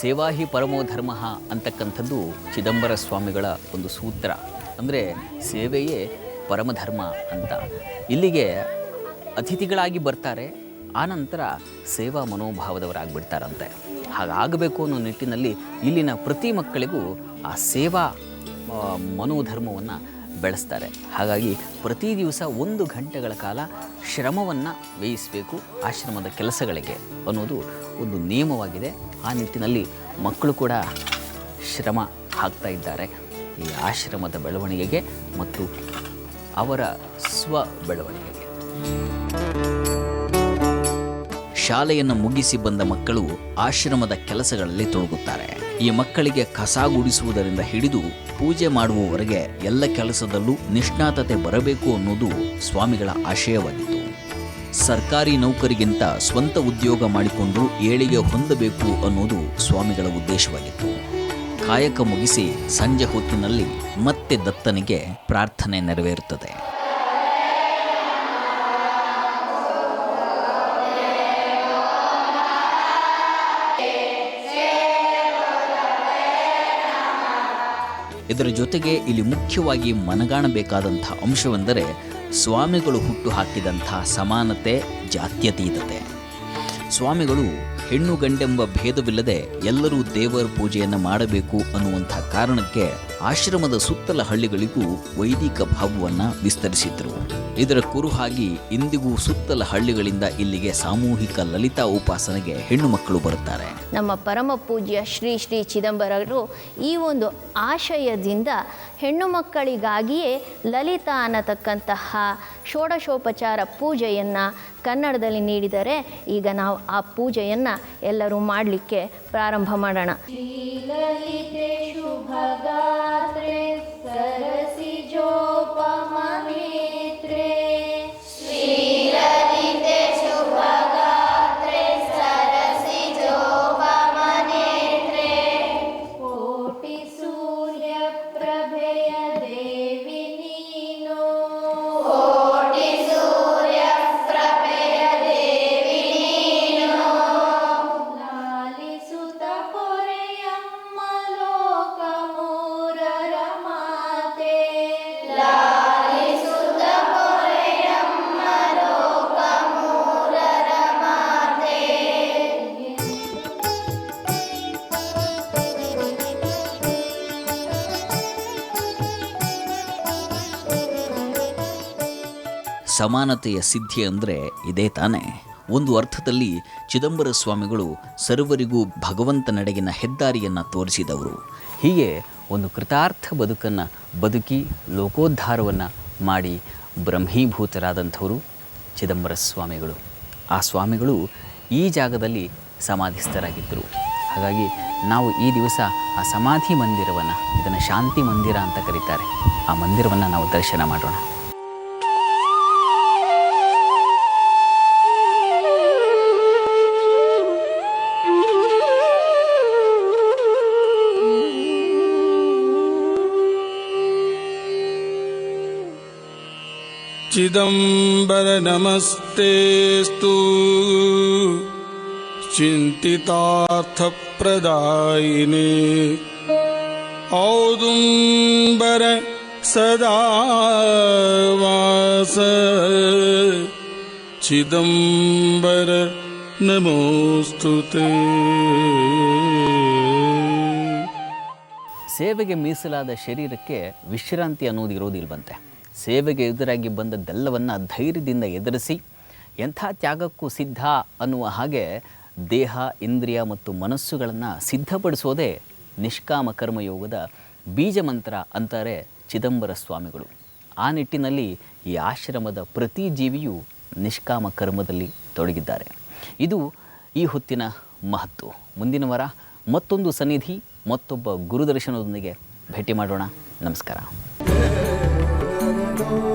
ಸೇವಾ ಹಿ ಪರಮೋ ಧರ್ಮ ಅಂತಕ್ಕಂಥದ್ದು ಚಿದಂಬರ ಸ್ವಾಮಿಗಳ ಒಂದು ಸೂತ್ರ. ಅಂದರೆ ಸೇವೆಯೇ ಪರಮಧರ್ಮ ಅಂತ. ಇಲ್ಲಿಗೆ ಅತಿಥಿಗಳಾಗಿ ಬರ್ತಾರೆ, ಆನಂತರ ಸೇವಾ ಮನೋಭಾವದವರಾಗಿಬಿಡ್ತಾರಂತೆ. ಹಾಗಾಗಬೇಕು ಅನ್ನೋ ನಿಟ್ಟಿನಲ್ಲಿ ಇಲ್ಲಿನ ಪ್ರತಿ ಮಕ್ಕಳಿಗೂ ಆ ಸೇವಾ ಮನೋಧರ್ಮವನ್ನು ಬೆಳೆಸ್ತಾರೆ. ಹಾಗಾಗಿ ಪ್ರತಿ ದಿವಸ ಒಂದು ಗಂಟೆಗಳ ಕಾಲ ಶ್ರಮವನ್ನು ವ್ಯಯಿಸಬೇಕು ಆಶ್ರಮದ ಕೆಲಸಗಳಿಗೆ ಅನ್ನೋದು ಒಂದು ನಿಯಮವಾಗಿದೆ. ಆ ನಿಟ್ಟಿನಲ್ಲಿ ಮಕ್ಕಳು ಕೂಡ ಶ್ರಮ ಹಾಕ್ತಾ ಇದ್ದಾರೆ. ಈ ಆಶ್ರಮದ ಬೆಳವಣಿಗೆಗೆ ಮತ್ತು ಅವರ ಸ್ವ ಬೆಳವಣಿಗೆಗೆ. ಶಾಲೆಯನ್ನು ಮುಗಿಸಿ ಬಂದ ಮಕ್ಕಳು ಆಶ್ರಮದ ಕೆಲಸಗಳಲ್ಲಿ ತೊಡಗುತ್ತಾರೆ. ಈ ಮಕ್ಕಳಿಗೆ ಕಸ ಗುಡಿಸುವುದರಿಂದ ಹಿಡಿದು ಪೂಜೆ ಮಾಡುವವರೆಗೆ ಎಲ್ಲ ಕೆಲಸದಲ್ಲೂ ನಿಷ್ಣಾತತೆ ಬರಬೇಕು ಅನ್ನೋದು ಸ್ವಾಮಿಗಳ ಆಶಯವಾಗಿತ್ತು. ಸರ್ಕಾರಿ ನೌಕರಿಗಿಂತ ಸ್ವಂತ ಉದ್ಯೋಗ ಮಾಡಿಕೊಂಡು ಏಳಿಗೆ ಹೊಂದಬೇಕು ಅನ್ನೋದು ಸ್ವಾಮಿಗಳ ಉದ್ದೇಶವಾಗಿತ್ತು. ಕಾಯಕ ಮುಗಿಸಿ ಸಂಜೆ ಹೊತ್ತಿನಲ್ಲಿ ಮತ್ತೆ ದತ್ತನಿಗೆ ಪ್ರಾರ್ಥನೆ ನೆರವೇರುತ್ತದೆ. ಇದರ ಜೊತೆಗೆ ಇಲ್ಲಿ ಮುಖ್ಯವಾಗಿ ಮನಗಾಣಬೇಕಾದಂಥ ಅಂಶವೆಂದರೆ ಸ್ವಾಮಿಗಳು ಹುಟ್ಟು ಹಾಕಿದಂಥ ಸಮಾನತೆ, ಜಾತ್ಯತೀತತೆ. ಸ್ವಾಮಿಗಳು ಹೆಣ್ಣು ಗಂಡೆಂಬ ಭೇದವಿಲ್ಲದೆ ಎಲ್ಲರೂ ದೇವರ ಪೂಜೆಯನ್ನು ಮಾಡಬೇಕು ಅನ್ನುವಂಥ ಕಾರಣಕ್ಕೆ ಆಶ್ರಮದ ಸುತ್ತಲ ಹಳ್ಳಿಗಳಿಗೂ ವೈದಿಕ ಭಾವವನ್ನು ವಿಸ್ತರಿಸಿದರು ಇದರ ಕುರುಹಾಗಿ ಇಂದಿಗೂ ಸುತ್ತಲ ಹಳ್ಳಿಗಳಿಂದ ಇಲ್ಲಿಗೆ ಸಾಮೂಹಿಕ ಲಲಿತಾ ಉಪಾಸನೆಗೆ ಹೆಣ್ಣು ಮಕ್ಕಳು ಬರುತ್ತಾರೆ. ನಮ್ಮ ಪರಮ ಪೂಜ್ಯ ಶ್ರೀ ಶ್ರೀ ಚಿದಂಬರರು ಈ ಒಂದು ಆಶಯದಿಂದ ಹೆಣ್ಣು ಮಕ್ಕಳಿಗಾಗಿಯೇ ಲಲಿತಾ ಅನ್ನತಕ್ಕಂತಹ ಷೋಡಶೋಪಚಾರ ಪೂಜೆಯನ್ನು ಕನ್ನಡದಲ್ಲಿ ನೀಡಿದರೆ ಈಗ ನಾವು ಆ ಪೂಜೆಯನ್ನು ಎಲ್ಲರೂ ಮಾಡಲಿಕ್ಕೆ ಪ್ರಾರಂಭ ಮಾಡೋಣ. ಸರಸಿ ಸಮಾನತೆಯ ಸಿದ್ಧಿ ಅಂದರೆ ಇದೇ ತಾನೇ. ಒಂದು ಅರ್ಥದಲ್ಲಿ ಚಿದಂಬರ ಸ್ವಾಮಿಗಳು ಸರ್ವರಿಗೂ ಭಗವಂತನೆಡೆಗಿನ ಹೆದ್ದಾರಿಯನ್ನು ತೋರಿಸಿದವರು. ಹೀಗೆ ಒಂದು ಕೃತಾರ್ಥ ಬದುಕನ್ನು ಬದುಕಿ ಲೋಕೋದ್ಧಾರವನ್ನು ಮಾಡಿ ಬ್ರಹ್ಮೀಭೂತರಾದಂಥವರು ಚಿದಂಬರ ಸ್ವಾಮಿಗಳು. ಆ ಸ್ವಾಮಿಗಳು ಈ ಜಾಗದಲ್ಲಿ ಸಮಾಧಿಸ್ಥರಾಗಿದ್ದರು. ಹಾಗಾಗಿ ನಾವು ಈ ದಿವಸ ಆ ಸಮಾಧಿ ಮಂದಿರವನ್ನು, ಇದನ್ನು ಶಾಂತಿ ಮಂದಿರ ಅಂತ ಕರೀತಾರೆ. ಆ ಮಂದಿರವನ್ನು ನಾವು ದರ್ಶನ ಮಾಡೋಣ. चिदम्बर नमस्तेऽस्तु चिन्तितार्थप्रदायिने औदुम्बर सदा वास चिदम्बर नमोऽस्तु ते ಸೇವೆಗೆ ಮೀಸಲಾದ ಶರೀರಕ್ಕೆ ವಿಶ್ರಾಂತಿ ಅನ್ನೋದು ಇರೋದಿಲ್ವಂತೆ ಸೇವೆಗೆ ಎದುರಾಗಿ ಬಂದದ್ದೆಲ್ಲವನ್ನು ಧೈರ್ಯದಿಂದ ಎದುರಿಸಿ ಎಂಥ ತ್ಯಾಗಕ್ಕೂ ಸಿದ್ಧ ಅನ್ನುವ ಹಾಗೆ ದೇಹ, ಇಂದ್ರಿಯ ಮತ್ತು ಮನಸ್ಸುಗಳನ್ನು ಸಿದ್ಧಪಡಿಸೋದೇ ನಿಷ್ಕಾಮ ಕರ್ಮಯೋಗದ ಬೀಜ ಮಂತ್ರ ಅಂತಾರೆ ಚಿದಂಬರ ಸ್ವಾಮಿಗಳು. ಆ ನಿಟ್ಟಿನಲ್ಲಿ ಈ ಆಶ್ರಮದ ಪ್ರತಿ ಜೀವಿಯು ನಿಷ್ಕಾಮ ಕರ್ಮದಲ್ಲಿ ತೊಡಗಿದ್ದಾರೆ. ಇದು ಈ ಹೊತ್ತಿನ ಮಹತ್ವ ಮುಂದಿನ ವಾರ ಮತ್ತೊಂದು ಸನ್ನಿಧಿ, ಮತ್ತೊಬ್ಬ ಗುರುದರ್ಶನದೊಂದಿಗೆ ಭೇಟಿ ಮಾಡೋಣ. ನಮಸ್ಕಾರ. 路